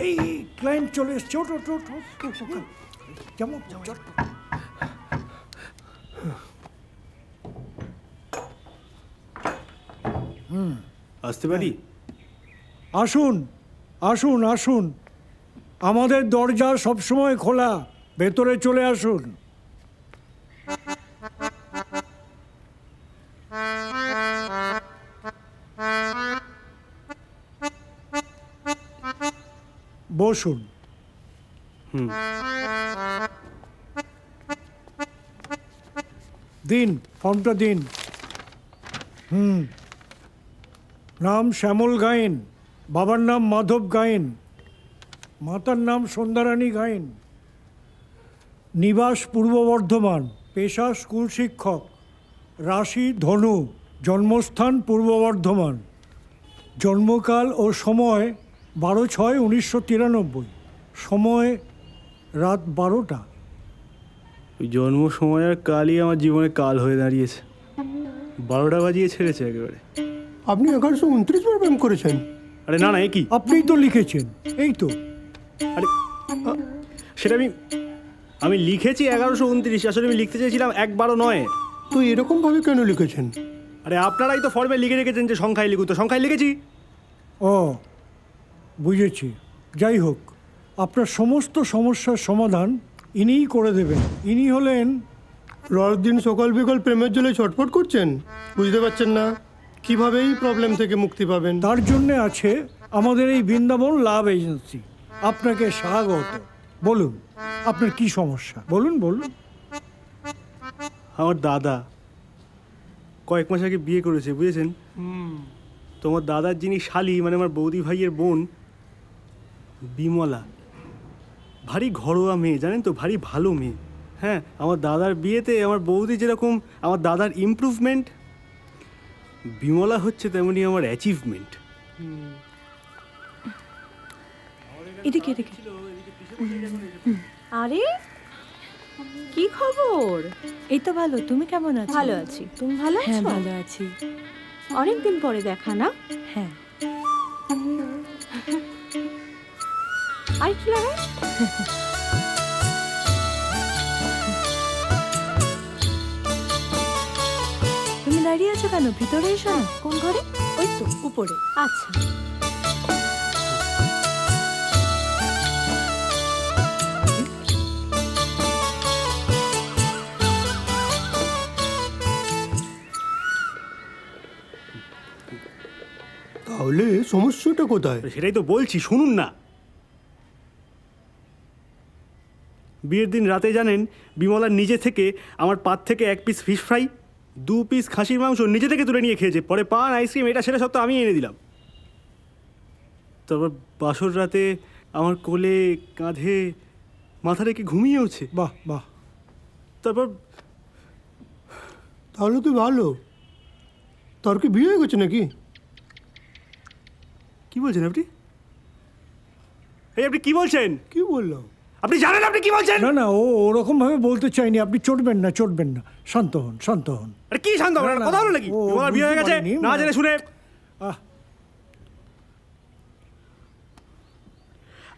এই ক্লায়েন্ট চলে এসছে ওঠ, ওঠ, ওঠ। যেমন চট। আসতে পারি? আসুন আসুন আসুন। আমাদের দরজা সবসময় খোলা। ভেতরে চলে আসুন। বসুন। দিন, ফর্মটা দিন। হুম। নাম শ্যামল গায়েন, বাবার নাম মাধব গায়েন, মাতার নাম সন্ধ্যারানী গায়েন। নিবাস পূর্ব বর্ধমান, পেশা স্কুল শিক্ষক, রাশি ধনু, জন্মস্থান পূর্ব বর্ধমান। জন্মকাল ও সময় বারো ছয় উনিশশো তিরানব্বই। সময় রাত বারোটা। ওই জন্ম সময় আর কালই আমার জীবনে কাল হয়ে দাঁড়িয়েছে। বারোটা বাজিয়ে ছেড়েছে একেবারে। আপনি এগারোশো উনত্রিশ বার প্রেম করেছেন? আরে না না এ কি? আপনিই তো লিখেছেন এই তো। আরে সেটা আমি আমি লিখেছি এগারোশো উনত্রিশ আসলে আমি লিখতে চেয়েছিলাম এক বারো নয়। তো এরকমভাবে কেন লিখেছেন? আরে আপনারাই তো ফর্মে লিখে রেখেছেন যে সংখ্যায় লিখুন তো সংখ্যায় লিখেছি। ও বুঝেছি। যাই হোক আপনার সমস্ত সমস্যার সমাধান ইনিই করে দেবেন। ইনি হলেন রাত দিন সকাল বিকাল প্রেমের জলে ছটফট করছেন? বুঝতে পারছেন না। কীভাবে এই প্রবলেম থেকে মুক্তি পাবেন? তার জন্য আছে আমাদের এই বৃন্দাবন লাভ এজেন্সি। আপনাকে স্বাগত। বলুন আপনার কি সমস্যা? বলুন বলুন। আমার দাদা কয়েক মাস আগে বিয়ে করেছে বুঝেছেন? তোমার দাদার যিনি শালি মানে আমার বৌদি ভাইয়ের বোন বিমলা। ভারী ঘরোয়া মেয়ে জানেন তো? ভারী ভালো মেয়ে। হ্যাঁ আমার দাদার বিয়েতে আমার বৌদি যেরকম আমার দাদার ইমপ্রুভমেন্ট বিমলা হচ্ছে তেমনি আমার অ্যাচিভমেন্ট এদিকে এদিকে। আরে কি খবর? এই তো ভালো তুমি কেমন আছো? ভালো আছি। তুমি ভালো হ্যাঁ ভালো আছি। অনেকদিন পরে দেখা না? হ্যাঁ। আর লাগে তুমি দাঁড়িয়ে আছো কেন? ভিতরে এসো না। কোন ঘরে? ওই তো উপরে। আচ্ছা। তাহলে সমস্যাটা কোথায়? সেটাই তো বলছি শুনুন না। বিয়ের দিন রাতে জানেন বিমলার নিজে থেকে আমার পাত থেকে এক পিস ফিশ ফ্রাই দু পিস খাসির মাংস নিজে থেকে তুলে নিয়ে খেয়েছে। পরে পান আইসক্রিম এটা সেটা সব তো আমি এনে দিলাম। তারপর বাসর রাতে আমার কোলে কাঁধে মাথা রেখে ঘুমিয়েওছে। বাহ বাহ। তারপর তাহলে তো ভালো। তোর কি বিয়ে হয়ে গেছে নাকি? কি বলছেন আপনি? এই আপনি কি বলছেন? কি বললাম? আপনি জানেন আপনি কি বলছেন? না না ও ওরকম ভাবে বলতে চাইনি। আপনি চটবেন না চটবেন না। শান্ত হন শান্ত হন। আরে কি শান্ত আপনার না, না, কথা হলো নাকি? বিমলার বিয়ে হয়ে গেছে না জেনে শুনে।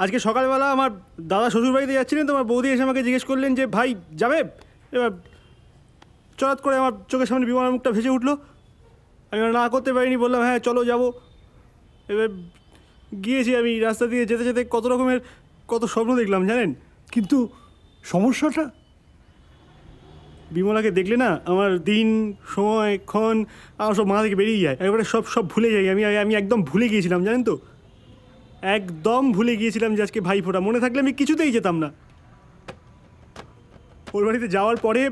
আজকে সকালবেলা আমার দাদা শ্বশুর বাড়িতে যাচ্ছিলেন তো আমার বৌদি এসে আমাকে জিজ্ঞেস করলেন যে ভাই যাবে? এবার চরাত করে আমার চোখের সামনে বিমানের মুখটা ভেসে উঠল। আমি না করতে পারিনি বললাম হ্যাঁ চলো যাব। এবার গিয়েছি আমি রাস্তা দিয়ে যেতে যেতে কত রকমের কত স্বপ্ন দেখলাম, জানেন? কিন্তু সমস্যাটা? বিমলাকে দেখলে না আমার দিন, সময়, ক্ষণ আমার সব মাথা থেকে বেরিয়ে যায়। একবারে সব সব ভুলে যাই। আমি আমি একদম ভুলে গিয়েছিলাম, জানেন তো? একদম ভুলে গিয়েছিলাম যে আজকে ভাই ফোটা মনে থাকলে আমি কিছুতেই যেতাম না। ওর বাড়িতে যাওয়ার পরে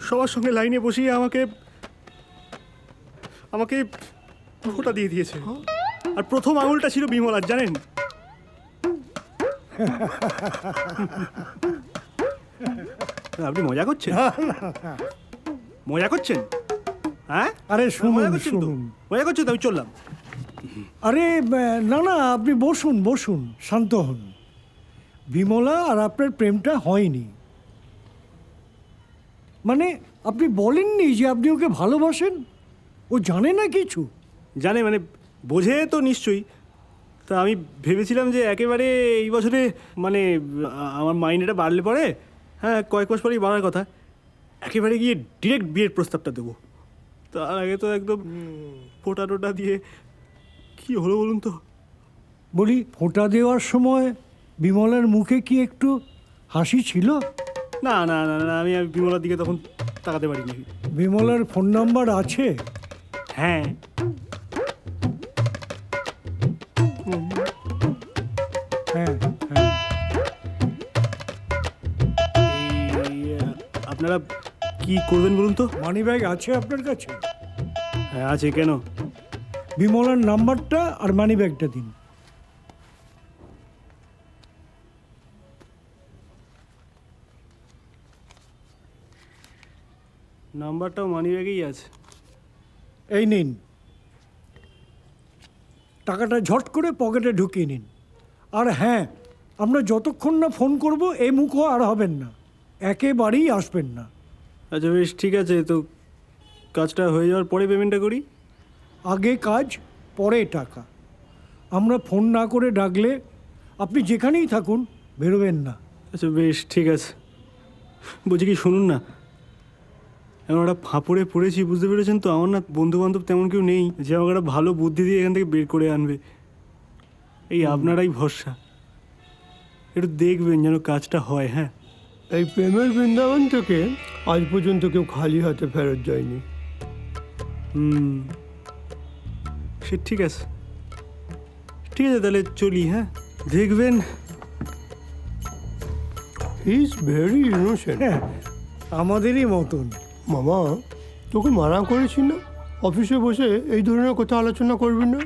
সবার সঙ্গে লাইনে বসিয়ে আমাকে আমাকে ফোঁটা দিয়ে দিয়েছে। আর প্রথম আঙুলটা ছিল বিমলার জানেন? আপনি মজা করছেন? মজা করছেন? হ্যাঁ? আরে শুনুন শুনুন। মজা করছেন তো? আমি চললাম। আরে না না আপনি বসুন বসুন শান্ত হন। বিমলা আর আপনার প্রেমটা হয়নি। মানে আপনি বলেননি যে আপনি ওকে ভালোবাসেন? ও জানে না কিছু? জানে মানে বোঝে তো নিশ্চয়ই। তা আমি ভেবেছিলাম যে একেবারে এই বছরে মানে আমার মাইনেটা বাড়লে পরে হ্যাঁ কয়েক মাস পরেই বাড়ার কথা। একেবারে গিয়ে ডিরেক্ট বিয়ের প্রস্তাবটা দেবো। তার আগে তো একদম ফোটা টোটা দিয়ে কি হলো বলুন তো? বলি ফোঁটা দেওয়ার সময় বিমলের মুখে কি একটু হাসি ছিল? না না না না আমি বিমলার দিকে তখন তাকাতে পারিনি। বিমলের ফোন নাম্বার আছে? হ্যাঁ। আপনারা কি করবেন বলুন তো? মানি ব্যাগ আছে আপনার কাছে? হ্যাঁ আছে কেন? বিমলার নাম্বারটা আর মানি ব্যাগটা দিন। নাম্বারটাও মানি ব্যাগেই আছে। এই নিন। টাকাটা ঝট করে পকেটে ঢুকিয়ে নিন। আর হ্যাঁ আমরা যতক্ষণ না ফোন করব এই মুখও আর হবেন না। একেবারেই আসবেন না। আচ্ছা বেশ ঠিক আছে তো কাজটা হয়ে যাওয়ার পরে পেমেন্টটা করি? আগে কাজ পরে টাকা। আমরা ফোন না করে ডাকলে আপনি যেখানেই থাকুন বেরোবেন না। আচ্ছা বেশ ঠিক আছে। বলছি কি শুনুন না। এমন একটা ফাঁপড়ে পড়েছি বুঝতে পেরেছেন তো? আমার না বন্ধু বান্ধব তেমন কেউ নেই যে আমাকে একটা ভালো বুদ্ধি দিয়ে এখান থেকে বের করে আনবে। এই আপনারাই ভরসা। একটু দেখবেন যেন কাজটা হয় হ্যাঁ? এই প্রেমের বৃন্দাবন থেকে আজ পর্যন্ত কেউ খালি হাতে ফেরত যায়নি। হুম। সে ঠিক আছে। ঠিক আছে তাহলে চলি হ্যাঁ? দেখবেন। ইজ ভেরি ইনোসেন্ট হ্যাঁ আমাদেরই মতন। মামা তোকে মানা করেছি না? অফিসে বসে এই ধরনের কথা আলোচনা করবি না?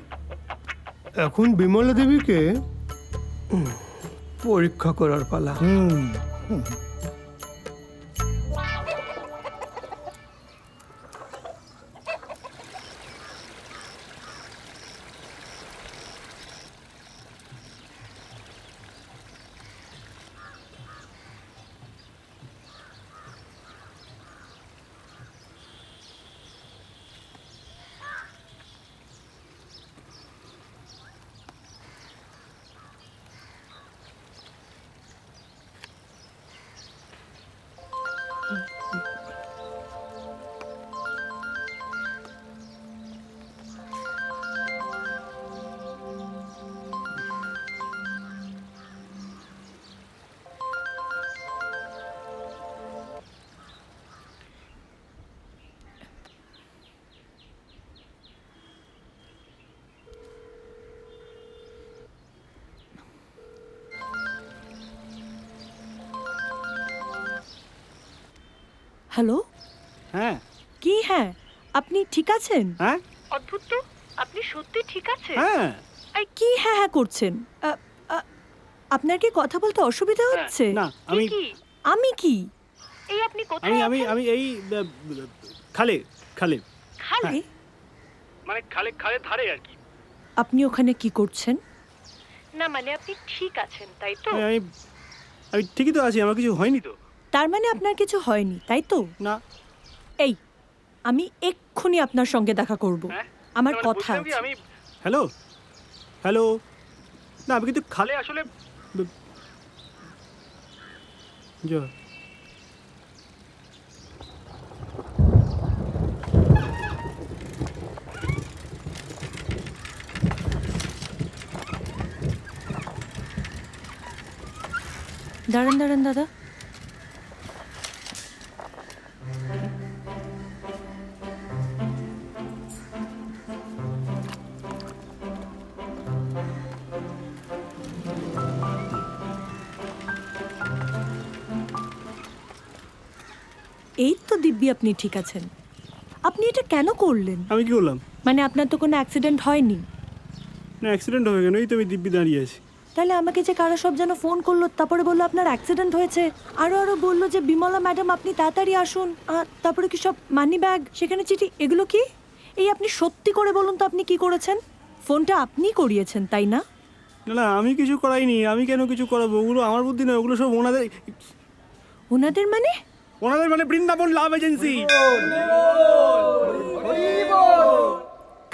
এখন বিমলা দেবীকে পরীক্ষা করার পালা। হুম। হ্যালো? হ্যাঁ। কি? হ্যাঁ। আপনি ঠিক আছেন? হ্যাঁ। অদ্ভুত তো। আপনি সত্যি ঠিক আছেন? হ্যাঁ। আর কি? হ্যাঁ হ্যাঁ করছেন। আ, আ, আপনার কি কথা বলতে অসুবিধা হচ্ছে? না আমি কি? আমি কি? এই আপনি আমি কোথায় আমি আমি এই আহ, খালে খালে। খালে? মানে খালে খালে ধারে আর কি। আপনি ওখানে কি করছেন? না মানে আপনি ঠিক আছেন তাই তো? আমি আমি ঠিকই তো আছি আমার কিছু হয়নি তো। তার মানে আপনার কিছু হয়নি তাই তো? না। এই আমি এক্ষুনি আপনার সঙ্গে দেখা করব। হ্যাঁ? আমার কথা আমি হ্যালো? হ্যালো? না আমি কিন্তু খালে আসলে যা। দাঁড়ান দাঁড়ান দাদা। এই তো দিব্যি আপনি ঠিক আছেন। আপনি এটা কেন করলেন? আমি কি করলাম? মানে আপনার তো কোনো অ্যাক্সিডেন্ট হয়নি। না অ্যাক্সিডেন্ট হবে কেন? এই তো আমি দিব্যি দাঁড়িয়ে আছি। তাহলে আমাকে যে কারা সব যেন ফোন করল তারপরে বলল আপনার অ্যাক্সিডেন্ট হয়েছে। আরও আরও বলল যে বিমলা ম্যাডাম আপনি তাড়াতাড়ি আসুন। আহ, তারপরে কি সব মানি ব্যাগ সেখানে চিঠি এগুলো কি? এই আপনি সত্যি করে বলুন তো আপনি কি করেছেন? ফোনটা আপনি করিয়েছেন তাই না? না না আমি কিছু করাইনি। আমি কেন কিছু করাবো? ওগুলো আমার বুদ্ধি নয় ওগুলো সব ওনাদের ওনাদের মানে? ওনাদের মানে বৃন্দাবন লাভ এজেন্সি।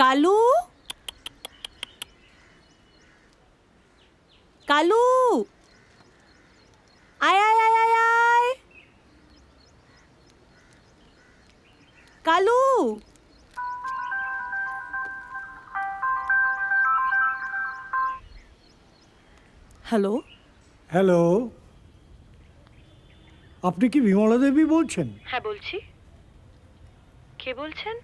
কালু? কালু? আয় আয় আয় আয় আয়। কালু? হ্যালো? হ্যালো? আপনি কি বিমলা দেবী বলছেন? হ্যাঁ বলছি। কে বলছেন?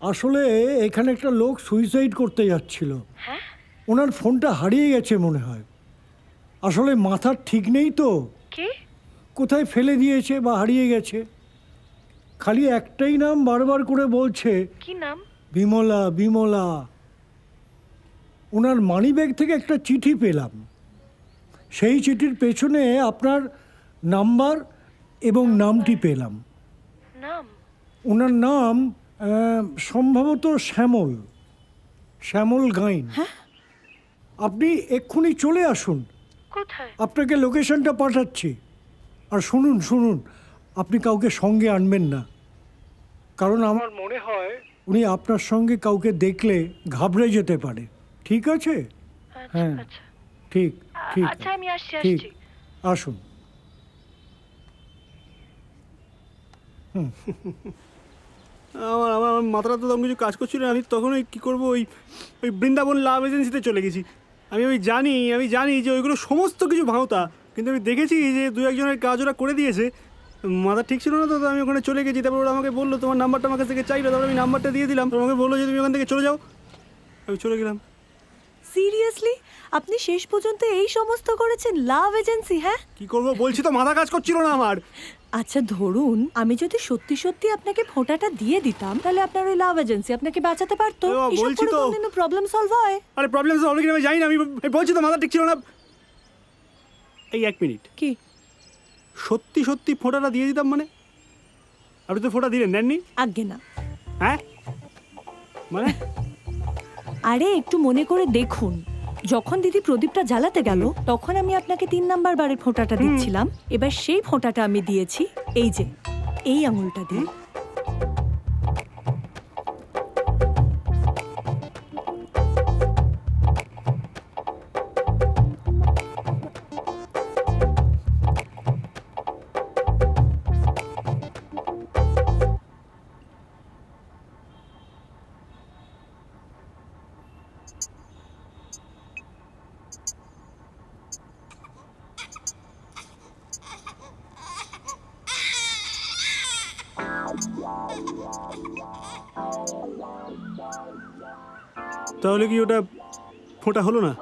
আসলে এখানে একটা লোক সুইসাইড করতে যাচ্ছিল। হ্যাঁ? ওনার ফোনটা হারিয়ে গেছে মনে হয়। আসলে মাথার ঠিক নেই তো। কে? কোথায় ফেলে দিয়েছে বা হারিয়ে গেছে? খালি একটাই নাম বারবার করে বলছে কি নাম? বিমলা বিমলা। ওনার মানিব্যাগ থেকে একটা চিঠি পেলাম। সেই চিঠির পেছনে আপনার নাম্বার এবং নামটি পেলাম। নাম? ওনার নাম সম্ভবত শ্যামল। শ্যামল গাইন। আপনি এক্ষুনি চলে আসুন। কোথায়? আপনাকে লোকেশনটা পাঠাচ্ছি। আর শুনুন শুনুন আপনি কাউকে সঙ্গে আনবেন না। কারণ আমার মনে হয় উনি আপনার সঙ্গে কাউকে দেখলে ঘাবড়ে যেতে পারে। ঠিক আছে? আচ্ছা হ্যাঁ। আচ্ছা। ঠিক ঠিক। আচ্ছা ঠিক। আসুন। আমার আমার আমার মাথাটা তো তখন কিছু কাজ করছিল না। আমি তখন ওই কী করব ওই ওই বৃন্দাবন লাভ এজেন্সিতে চলে গেছি। আমি ওই জানি আমি জানি যে ওইগুলো সমস্ত কিছু ভাঁওতা কিন্তু আমি দেখেছি যে দু একজনের কাজ ওরা করে দিয়েছে। মাথা ঠিক ছিল না তো আমি ওখানে চলে গেছি। তারপর ওরা আমাকে বলল তোমার নাম্বারটা আমার কাছ থেকে চাইলো তারপর আমি নাম্বারটা দিয়ে দিলাম। আমাকে বলল যে তুমি ওখান থেকে চলে যাও। আমি চলে গেলাম। সিরিয়াসলি? আপনি শেষ পর্যন্ত এই সমস্ত করেছেন লাভ এজেন্সি হ্যাঁ? কি করব বলছি তো মাথা কাজ করছিল না আমার। আচ্ছা ধরুন আমি যদি সত্যি সত্যি আপনাকে ফোঁটাটা দিয়ে দিতাম তাহলে আপনার ওই লাভ এজেন্সি আপনাকে বাঁচাতে পারতো। এসব বলছি করে তো। কোনদিনও প্রবলেম সলভ হয়? আরে প্রবলেম সলভ কিনা আমি জানি না আমি আমি বলছি তো মাথা ঠিক ছিল না। এই এক মিনিট। কি? সত্যি সত্যি ফোঁটাটা দিয়ে দিতাম মানে? আপনি তো ফোঁটা দিলেন নেননি আজ্ঞে না। হ্যাঁ? মানে? আরে একটু মনে করে দেখুন। যখন দিদি প্রদীপটা জ্বালাতে গেল তখন আমি আপনাকে তিন নাম্বার বারের ফোঁটাটা দিচ্ছিলাম। এবার সেই ফোঁটাটা আমি দিয়েছি। এই যে এই আঙুলটা দিয়ে। তাহলে কি ওটা ফোঁটা হলো না?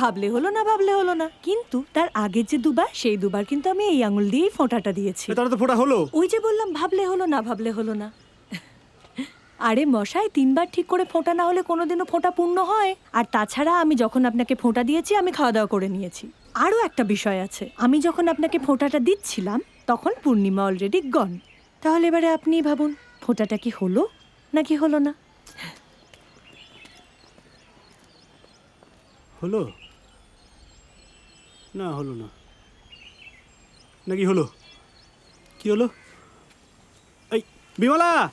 ভাবলে হলো না ভাবলে হলো না। কিন্তু তার আগের যে দুবার সেই দুবার কিন্তু আমি এই আঙুল দিয়েই ফোঁটাটা দিয়েছি। তাহলে তো ফোঁটা হলো। ওই যে বললাম ভাবলে হলো না ভাবলে হলো না। আরে মশাই তিনবার ঠিক করে ফোঁটা না হলে কোনোদিনও ফোঁটা পূর্ণ হয়? আর তাছাড়া আমি যখন আপনাকে ফোঁটা দিয়েছি আমি খাওয়া দাওয়া করে নিয়েছি। আরও একটা বিষয় আছে। আমি যখন আপনাকে ফোঁটাটা দিচ্ছিলাম তখন পূর্ণিমা অলরেডি গন তাহলে এবারে আপনি ভাবুন। ফোঁটাটা কি হলো নাকি হলো না? হলো? না হলো না। নাকি হলো? কি হলো? এই, বিমলা!